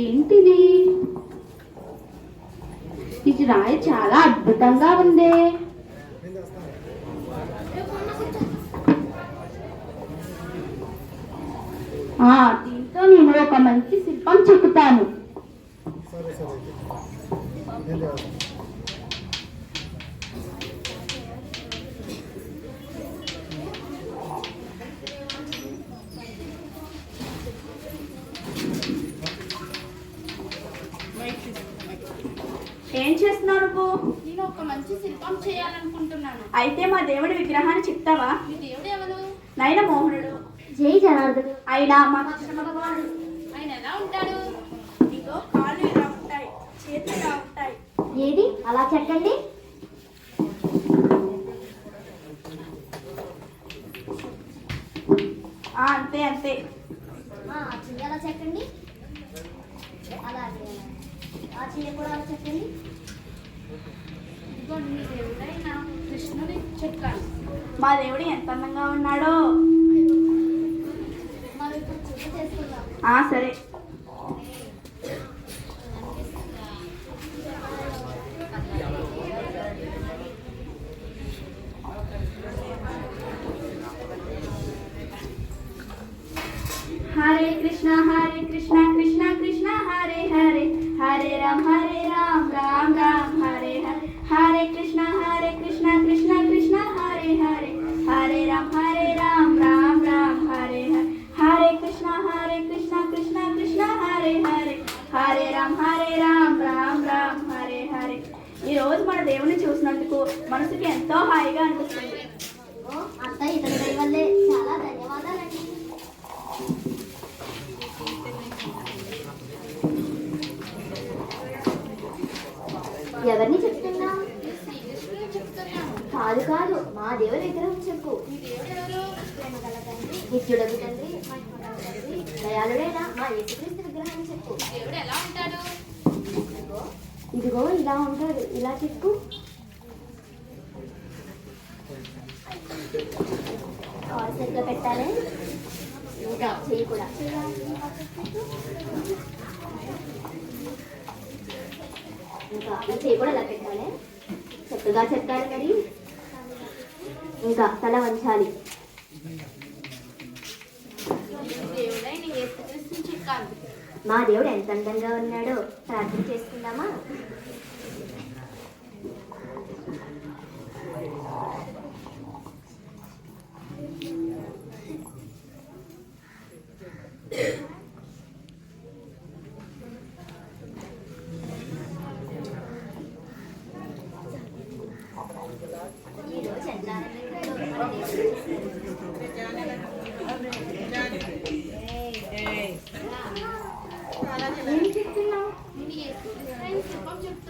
ఏంటిది? ఇది రాయి చాలా అద్భుతంగా ఉంది. ఆ, దీంతో నేను ఒక మంచి శిల్పం చెక్కుతాను ఏం చేస్తున్నావు నువ్వు నేను ఒక మంచి శిల్పం చేయాలనుకుంటున్నాను. అయితే మా దేవుడి విగ్రహాన్ని చెప్తావా? మీ దేవుడు ఎవరు? నయన మోహనుడు. జై జనార్దన్. అయినా మా కృష్ణ భగవానుడు. ఆయన ఎలా ఉంటాడు? నీతో కాళ్ళు ఇలా ఉంటాయి చేతులు ఇలా ఉంటాయి. ఏది? అలా చెక్కండి ఆ, అంతే అంతే ఆ చెయ్యి అలా చెక్కండి అలాగే ఇదిగో మీ దేవుడైన కృష్ణుని మా దేవుడు ఎంత అందంగా ఉన్నాడో. మనం ఇప్పుడు పూజ చేసుకుందాం. ఆ సరే. హరే కృష్ణ హరే కృష్ణ. హరే రామ్ హరే రామ్ రామ్ రామ్ హరే హరే హరే కృష్ణ హరే కృష్ణ కృష్ణ కృష్ణ హరే హరే హరే రామ్ హరే రామ్ రామ్ రామ్ హరే హరే హరే కృష్ణ హరే కృష్ణ కృష్ణ కృష్ణ హరే హరే హరే రామ్ హరే రామ్ రామ్ రామ్ హరే హరే ఈ రోజు మన దేవుని చూసినందుకు మనసుకి ఎంతో హాయిగా అనిపిస్తుంది. అంతా ఇతని వల్లే. చాలా ధన్యవాదాలండి. ఎవరిని చెప్తున్నా కాదు కాదు మా దేవుని విగ్రహం చెప్పు. నిత్యుడకు తండ్రి నిత్యుడగు దయాళుడైన మా యేసుక్రీస్తు విగ్రహాన్ని చెప్పు. దేవుడు ఎలా ఉంటాడు ఇదిగో ఇలా ఉంటాడు ఇలా చెప్పు. కాల్ సరిగ్గా పెట్టాలి. ఇంకా చెయ్యి కూడా. ఇంకా కూడా ఇలా పెట్టాలి. చక్కగా చెప్పాలి మరి. ఇంకా తల వంచాలి. మా దేవుడు ఎంత అందంగా ఉన్నాడో ప్రార్థన చేసుకుందామా? ఈ రోజు ఎంత ఆనందంగా ఉందో మన దేవుడు ఏం చెప్తున్నావు నేను యేసుక్రీస్తుని శిల్పం చెప్తున్నాను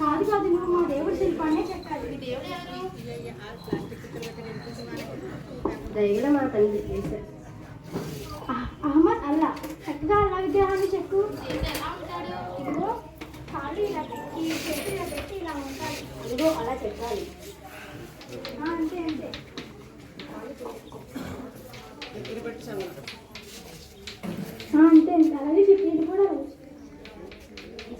కాదు కాదు నువ్వు మా దేవుడి శిల్పాన్ని చెక్కాలి దేవుడు ఎవరు దయగల మా తల్లి యేసు. అహ్మద్ అల్లా చక్కగా అల్లా విగ్రహాన్ని చెప్పు ఇదిగో కాళ్ళు ఇలా పెట్టి చెట్టు ఇలా పెట్టి ఇలా ఉంటాయి ఇదిగో అలా చెప్పాలి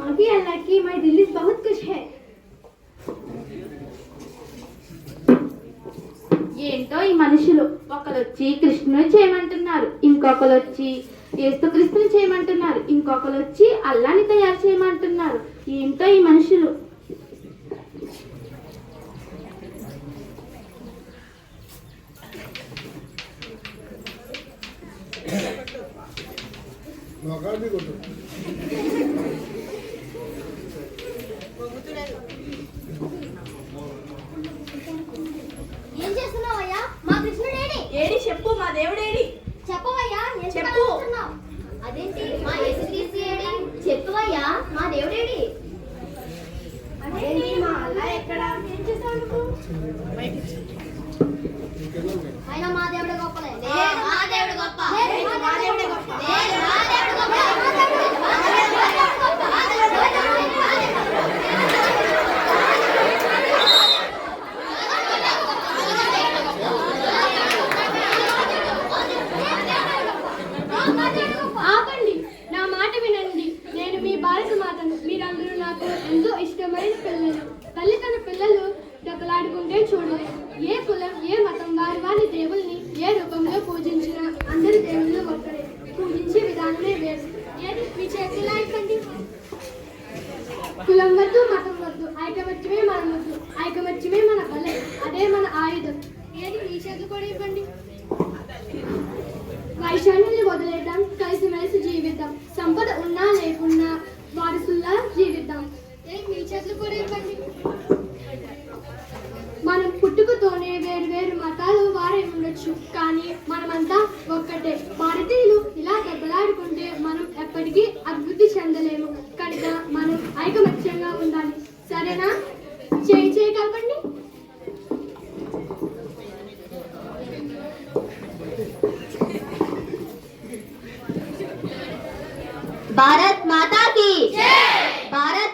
मागी अल्लाह की मैं दिल्ली से बहुत कुछ है ఏంటో ఈ మనుషులు ఒకరు వచ్చి కృష్ణుని చేయమంటున్నారు ఇంకొకరు వచ్చి ఏసుక్రీస్తుని చేయమంటున్నారు ఇంకొకరు వచ్చి అల్లాని తయారు చేయమంటున్నారు ఏంటో ఈ మనుషులు ఏం చేస్తున్నావయ్యా మా కృష్ణుడేడి ఏడి చెప్పు మా దేవుడేడి. చెప్పవయ్యా చెప్పు అదేంటి మా యేసుక్రీస్తు ఏడి చెప్పవయ్యా మా దేవుడేడి మా అలా ఎక్కడ ఏం చేస్తావు ఇష్టమైన పిల్లలు. తల్లి తన పిల్లలు దెబ్బలాడుకుంటే చూడలేదు ఏ కులం ఏ మతం వారి వారి దేవుల్ని ఏ రూపంలో పూజించినా అందరి దేవుళ్ళు ఒక్కడే. పూజించే విధానమే వేరు. ఏది? మీ చేతిలో అయిపోండి కులం వద్దు మతం వద్దు. ఐకమత్యమే మన వద్దు ఐకమత్యమే మన బలం. అదే మన ఆయుధం. ఏది? మీ చేతులు కూడా ఇవ్వండి. భారత్ మాతా की। భారత్